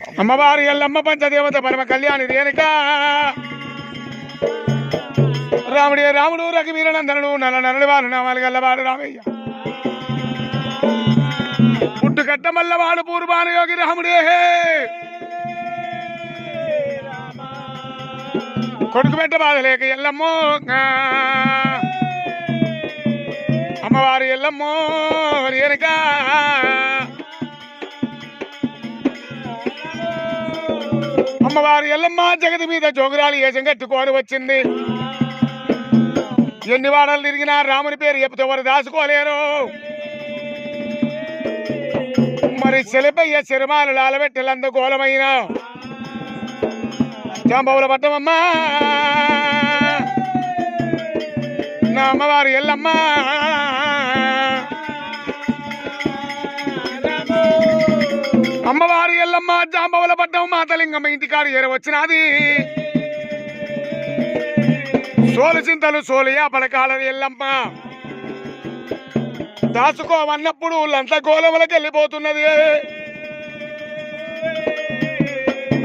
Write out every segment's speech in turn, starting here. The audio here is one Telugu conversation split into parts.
అమ్మవారి ఎల్లమ్మ పంచదేవత పరమ కళ్యాణి రేణుక రాముడే రాముడు రఘువీరనందనుడు నల్ల నరడి వారు నామాలు గల్లవాడు రామయ్య పుట్టు కట్ట మల్లవాడు పూర్వాను యోగి రాముడే కొడుకు పెట్ట బాధలేక ఎల్లమ్మో ఆ. అమ్మవారి ఎల్లమ్మో రేణుక అమ్మవారు ఎల్లమ్మ జగతి మీద జోగురాలు ఏజం కట్టుకొని వచ్చింది? ఎన్ని వాడలు తిరిగినా రాముని పేరు చెప్తే ఎవరు దాచుకోలేరు? మరి చెలిపయ్య చిరమాలు లాలబెట్టెలంత గోలమైన జాంబవుల పట్టమమ్మా. నా అమ్మవారు ఎల్లమ్మా. అమ్మవారి ఎల్లమ్మ జాంబవుల పడ్డం మాతలింగమ్మ ఇంటికాడు ఎరవచ్చినది సోలు చింతలు సోలియా పడకాలని ఎల్లమ్మ. దాచుకోవన్నప్పుడు లంత గోలములకి వెళ్ళిపోతున్నది.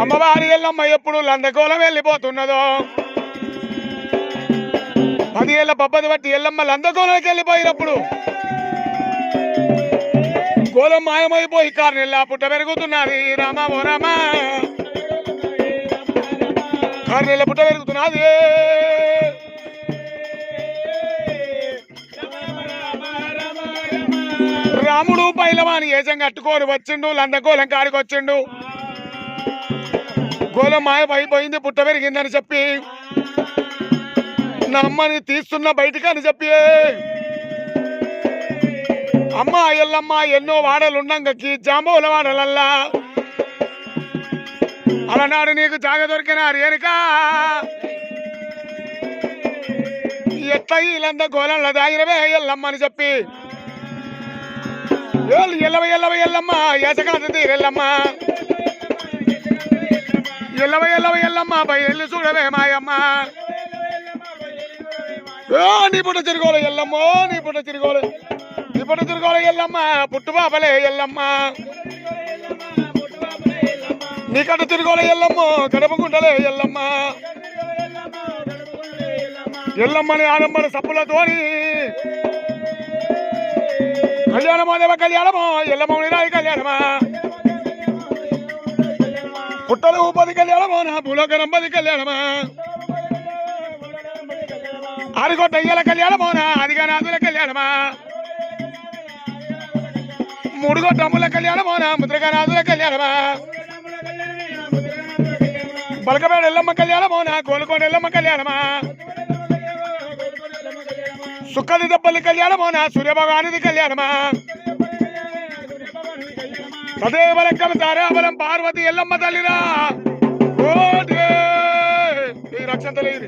అమ్మవారి ఎల్లమ్మ ఎప్పుడు లందగోళం వెళ్ళిపోతున్నదో. పది ఏళ్ళ పబ్బది బట్టి ఎల్లమ్మ లందగోళంకి వెళ్ళిపోయినప్పుడు గోళం మాయమైపోయి కారు పుట్ట పెరుగుతున్నది. రామ ఓ రామ. కార్నెల్ల పుట్ట పెరుగుతున్నది. రాముడు పైలవాని ఏజం కట్టుకొని వచ్చిండు లందగోళం కాడికి వచ్చిండు. గోళం మాయమైపోయింది పుట్ట పెరిగిందని చెప్పి. నా అమ్మని తీస్తున్న బయటికి అని చెప్పి. అమ్మ ఎల్లమ్మ ఎన్నో వాడలుండంగకి జాంబోల వాడలల్లా. అలనాడు నీకు జాగ దొరికిన రేణుక ఎట్లా వీళ్ళంతా గోళంలో దాగినవే ఎల్లమ్మ అని చెప్పి. ఎల్లవ ఎల్లవ ఎల్లమ్మ ఏసకాంత తీరెల్లమ్మ ఎల్లవ ఎల్లవ ఎల్లమ్మ బయలు చూడవే మాయమ్మ. నీ పుట్ట తిరుగోలు ఎల్లమ్మో నీ పుట్ట తిరుగోలు నీ పుట్ట ఎల్లమ్మ పుట్టు బాబలే ఎల్లమ్మ. నీ కట్ట ఎల్లమ్మ ఎల్లమ్మో గుండలే ఎల్లమ్మ. ఎల్లమ్మని ఆడంబర సప్పులతోని. కళ్యాణమో దేవ కళ్యాణమో ఎల్లమ్మని రాయి కళ్యాణమా. పుట్టలు ఉపది కళ్యాణమో నా భూలోకరంపది కళ్యాణమా. ఆరుగొట్ట అయ్యల కళ్యాణమో నా అదిగా నాదుల కళ్యాణమా. మూడు గొట్టముల కళ్యాణమో నా ముద్రగా కళ్యాణమా. బలకపేట ఎల్లమ్మ కళ్యాణమో నా కోలుకోట ఎల్లమ్మ కళ్యాణమా. సుక్కది దెబ్బలి కళ్యాణమో నా సూర్యభగవానిది కళ్యాణమా. తదేవలక్కం తారాబలం పార్వతి ఎల్లమ్మ తల్లిరా. ఈ రక్షణ తెలియదు